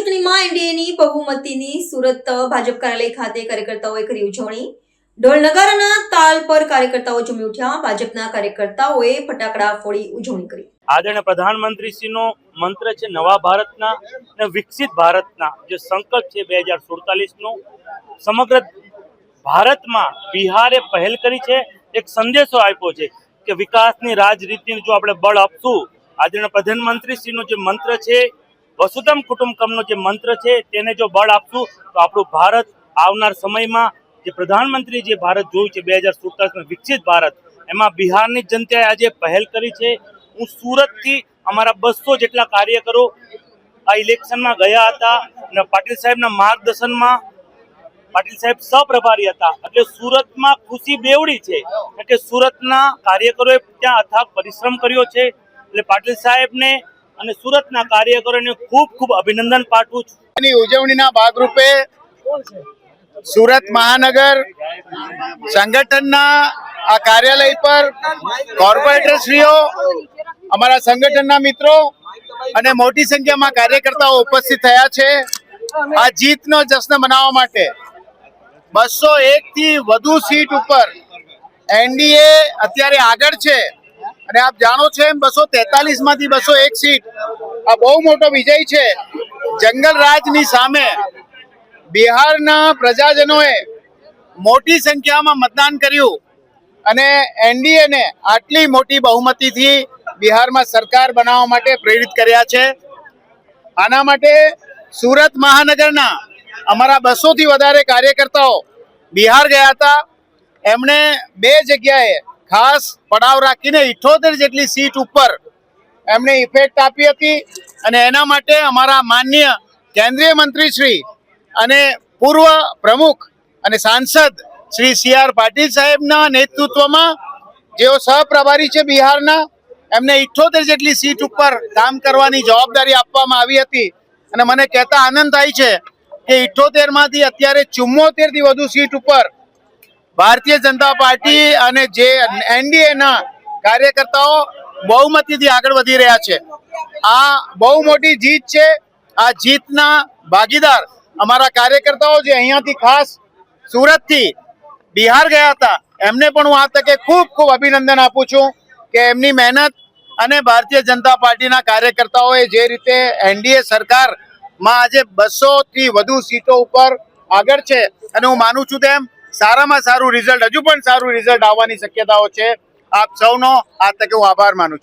એનડીએની બહુમતીની સુરત ભાજપ કાર્યાલય ખાતે કાર્યકર્તાઓએ કરી ઉજવણી. ઢોલનગારાના તાલ પર કાર્યકર્તાઓ ઝૂમી ઉઠ્યા. ભાજપના કાર્યકર્તાઓએ ફટાકડા ફોડી ઉજવણી કરી. આદરણીય પ્રધાનમંત્રીશ્રીનો મંત્ર છે નવા ભારતના અને વિકસિત ભારતના. જે સંકલ્પ છે બે હજાર સુડતાલીસનો. સમગ્ર ભારતમાં બિહારે પહેલ કરી છે. એક સંદેશો આપ્યો છે કે વિકાસની રાજનીતિને જો આપણે બળ આપશું, આદરણીય પ્રધાનમંત્રીશ્રીનો જે મંત્ર છે વસુધમ કુટુંબકમનો જે મંત્ર છે તેને જો બળ આપશું, તો આપણું ભારત આવનાર સમયમાં જે પ્રધાનમંત્રી જે ભારત જોયું છે, બે હજાર સુડતાલીસમાં વિકસિત ભારત, એમાં બિહારની જનતાએ આજે પહેલ કરી છે. હું સુરતથી અમારા બસો જેટલા કાર્યકરો આ ઇલેક્શનમાં ગયા હતા અને પાટીલ સાહેબના માર્ગદર્શનમાં, પાટીલ સાહેબ સપ્રભારી હતા. એટલે સુરતમાં ખુશી બેવડી છે કે સુરતના કાર્યકરોએ ત્યાં અથાગ પરિશ્રમ કર્યો છે. એટલે પાટીલ સાહેબને અને સુરતના કાર્યકરોને ખૂબ ખૂબ અભિનંદન પાઠવું છું. ઉજવણીના ભાગરૂપે સુરત મહાનગર સંગઠનના આ કાર્યાલય પર કોર્પોરેટરશ્રીઓ, અમારા સંગઠનના મિત્રો અને મોટી સંખ્યામાં કાર્યકર્તાઓ ઉપસ્થિત થયા છે. આ જીતનો જશ્ન મનાવવા માટે બસો એક થી વધુ સીટ ઉપર એનડીએ અત્યારે આગળ છે. અને આપ જાણો છો એમ બસો તેતાલીસમાંથી બસો એક સીટ. આ બહુ મોટો વિજય છે. જંગલ રાજની સામે બિહારના પ્રજાજનોએ મોટી સંખ્યામાં મતદાન કર્યું અને એનડીએને આટલી મોટી બહુમતીથી બિહારમાં સરકાર બનાવવા માટે પ્રેરિત કર્યા છે. આના માટે સુરત મહાનગરના અમારા બસોથી વધારે કાર્યકર્તાઓ બિહાર ગયા હતા. એમણે બે જગ્યાએ ખાસ પડાવ રાખીને ઇઠોતેર જેટલી સીટ ઉપર એમણે ઇફેક્ટ આપી હતી. અને એના માટે અમારા માન્ય કેન્દ્રીય મંત્રી શ્રી અને પૂર્વ પ્રમુખ અને સાંસદ શ્રી સી આર પાટીલ સાહેબના નેતૃત્વમાં જેઓ સહપ્રભારી છે બિહારના, એમને ઇઠોતેર જેટલી સીટ ઉપર કામ કરવાની જવાબદારી આપવામાં આવી હતી. અને મને કહેતા આનંદ થાય છે કે ઇઠોતેરમાંથી અત્યારે ચુમ્મોતેરથી વધુ સીટ ઉપર ભારતીય જનતા પાર્ટી અને જે એનડીએ ના કાર્યકર્તાઓ બહુમતીથી આગળ વધી રહ્યા છે. આ બહુ મોટી જીત છે. આ જીતના ભાગીદાર અમારા કાર્યકર્તાઓ જે અહીંયાથી ખાસ સુરતથી બિહાર ગયા હતા, એમને પણ હું આ તકે ખૂબ ખૂબ અભિનંદન આપું છું કે એમની મહેનત અને ભારતીય જનતા પાર્ટીના કાર્યકર્તાઓએ જે રીતે એનડીએ સરકારમાં આજે બસોથી વધુ સીટો ઉપર આગળ છે, અને હું માનું છું તેમ સારામાં સારું રિઝલ્ટ હજુ પણ સારું રિઝલ્ટ આવવાની શક્યતાઓ છે. આપ સૌનો આ તકે હું આભાર માનું છું.